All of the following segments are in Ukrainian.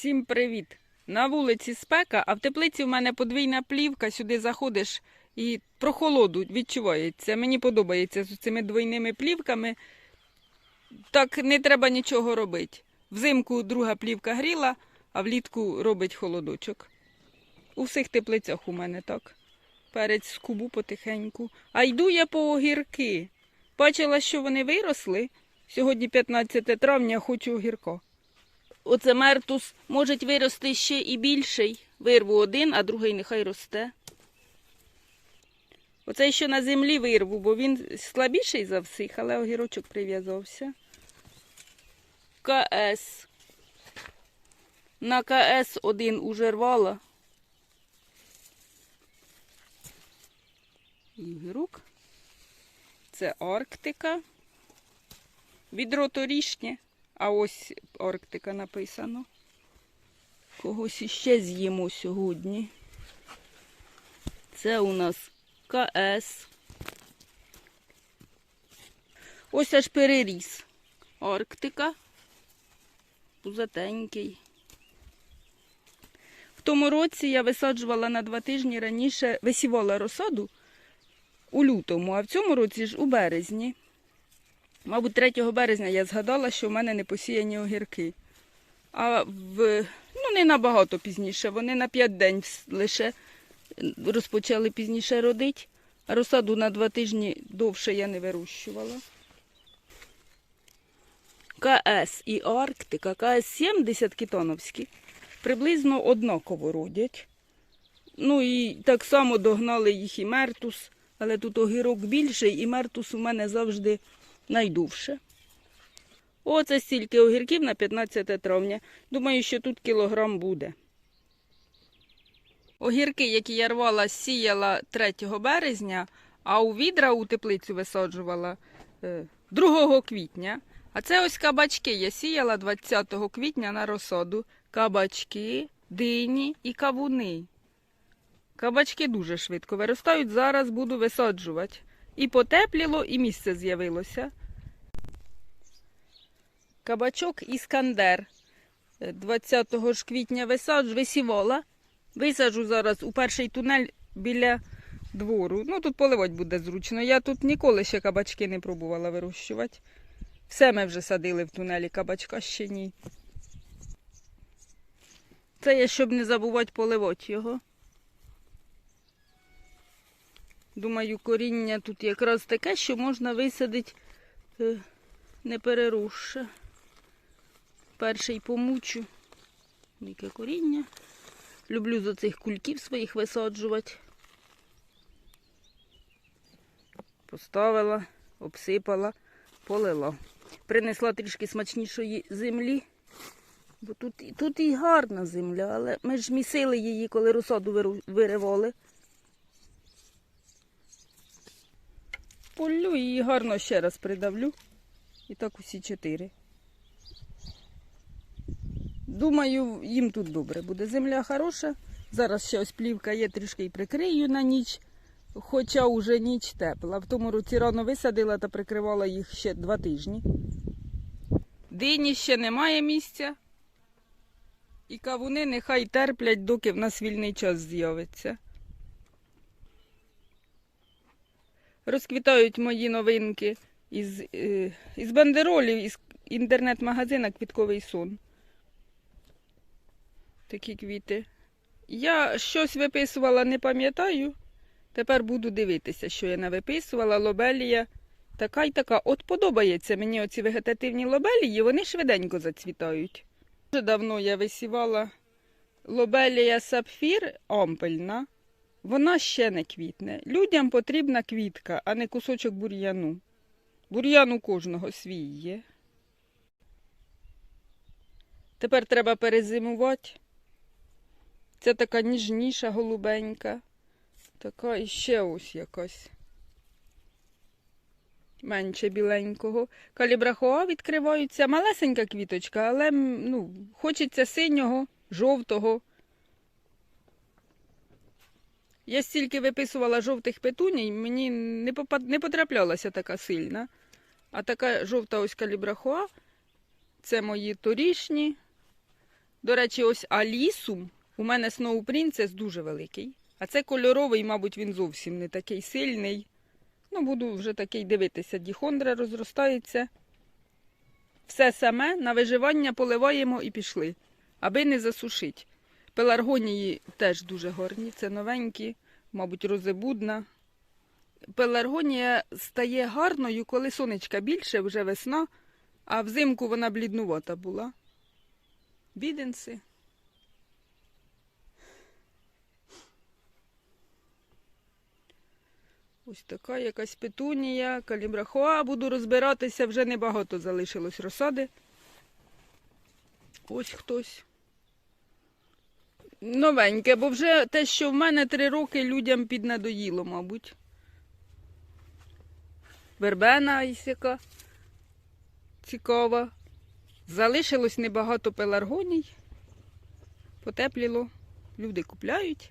Всім привіт! На вулиці спека, а в теплиці в мене подвійна плівка, сюди заходиш і прохолоду відчувається. Мені подобається з цими двойними плівками. Так не треба нічого робити. Взимку друга плівка гріла, а влітку робить холодочок. У всіх теплицях у мене так. Перець з кубу потихеньку. А йду я по огірки. Бачила, що вони виросли. Сьогодні 15 травня, хочу огірка. Оце мертус може вирости ще і більший. Вирву один, а другий нехай росте. Оцей що на землі вирву, бо він слабіший за всіх, але огірочок прив'язався. КС. На КС один уже рвала. Ігрук. Це Арктика. Відро торішнє. А ось Арктика написано. Когось іще з'їмо сьогодні. Це у нас КС. Ось аж переріс. Арктика. Пузатенький. В тому році я висаджувала на два тижні раніше, висівала розсаду у лютому, а в цьому році ж у березні. Мабуть, 3 березня я згадала, що в мене не посіяні огірки. А в ну не набагато пізніше. Вони на 5 день лише розпочали пізніше родити, розсаду на 2 тижні довше я не вирощувала. КС і Арктика, КС 70 кітоновські, приблизно однаково родять. Ну і так само догнали їх і мертус, але тут огірок більший, і мертус у мене завжди найдовше. Оце стільки огірків на 15 травня. Думаю, що тут кілограм буде. Огірки, які я рвала, сіяла 3 березня, а у відра у теплицю висаджувала е, 2 квітня. А це ось кабачки. Я сіяла 20 квітня на розсаду. Кабачки, дині і кавуни. Кабачки дуже швидко виростають, зараз буду висаджувати. І потепліло, і місце з'явилося. Кабачок Іскандер. 20 ж квітня висаджу, висівала. Висаджу зараз у перший тунель біля двору. Ну, тут поливати буде зручно. Я тут ніколи ще кабачки не пробувала вирощувати. Все ми вже садили в тунелі, кабачка ще ні. Це я, щоб не забувати поливати його. Думаю, коріння тут якраз таке, що можна висадити е, не переросше. Перший помучу. Яке коріння. Люблю з оцих кульків своїх висаджувати. Поставила, обсипала, полила. Принесла трішки смачнішої землі. Бо тут, тут і гарна земля, але ми ж місили її, коли розсаду виривали. Полю і гарно ще раз придавлю. І так усі чотири. Думаю, їм тут добре буде. Земля хороша. Зараз ще ось плівка є, трішки і прикрию на ніч, хоча вже ніч тепла. В тому році рано висадила та прикривала їх ще два тижні. Дині ще немає місця. І кавуни нехай терплять, доки в нас вільний час з'явиться. Розквітають мої новинки із, е, із бандеролів, із інтернет-магазина Квітковий сон. Такі квіти. Я щось виписувала, не пам'ятаю. Тепер буду дивитися, що я навиписувала. Лобелія така й така. От подобається мені оці вегетативні лобелії, вони швиденько зацвітають. Дуже давно я висівала лобелія сапфір ампельна. Вона ще не квітне. Людям потрібна квітка, а не кусочок бур'яну. Бур'ян у кожного свій є. Тепер треба перезимувати. Це така ніжніша голубенька. Така і ще ось якась. Менше біленького. Калібрахоа відкриваються. Малесенька квіточка, але ну, хочеться синього, жовтого. Я стільки виписувала жовтих петуній, мені не, попад... не потраплялася така сильна. А така жовта ось калібрахоа. Це мої торішні. До речі, ось Алісум. У мене Snow Princess дуже великий. А це кольоровий, мабуть, він зовсім не такий сильний. Ну, буду вже такий дивитися. Діхондра розростається. Все саме на виживання поливаємо і пішли, аби не засушить. Пеларгонії теж дуже гарні, це новенькі, мабуть, розебудна. Пеларгонія стає гарною, коли сонечка більше, вже весна, а взимку вона бліднувата була. Біденси. Ось така якась петунія, калібрахоа. Буду розбиратися, вже небагато залишилось розсади. Ось хтось. Новеньке, бо вже те, що в мене три роки людям піднадоїло, мабуть. Вербена ось яка цікава. Залишилось небагато пеларгоній. Потепліло. Люди купляють.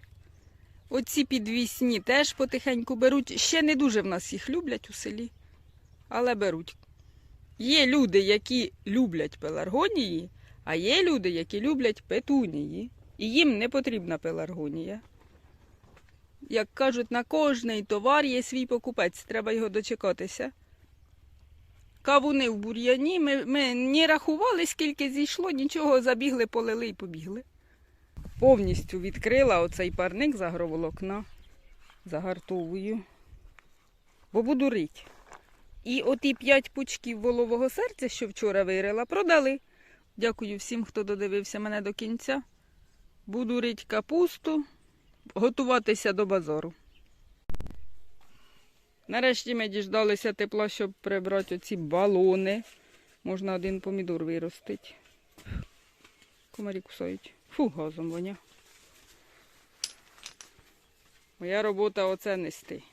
Оці підвісні теж потихеньку беруть. Ще не дуже в нас їх люблять у селі, але беруть. Є люди, які люблять пеларгонії, а є люди, які люблять петунії. І їм не потрібна пеларгонія. Як кажуть, на кожний товар є свій покупець, треба його дочекатися. Кавуни в бур'яні, ми, ми не рахували, скільки зійшло, нічого забігли, полили і побігли. Повністю відкрила оцей парник з агроволокна. Загартовую. Бо буду рить. І оті п'ять пучків волового серця, що вчора вирила, продали. Дякую всім, хто додивився мене до кінця. Буду рить капусту, готуватися до базару. Нарешті ми діждалися тепла, щоб прибрати оці балони. Можна один помідор виростити. Комарі кусають. Фу, газом воня. Моя робота оце нести.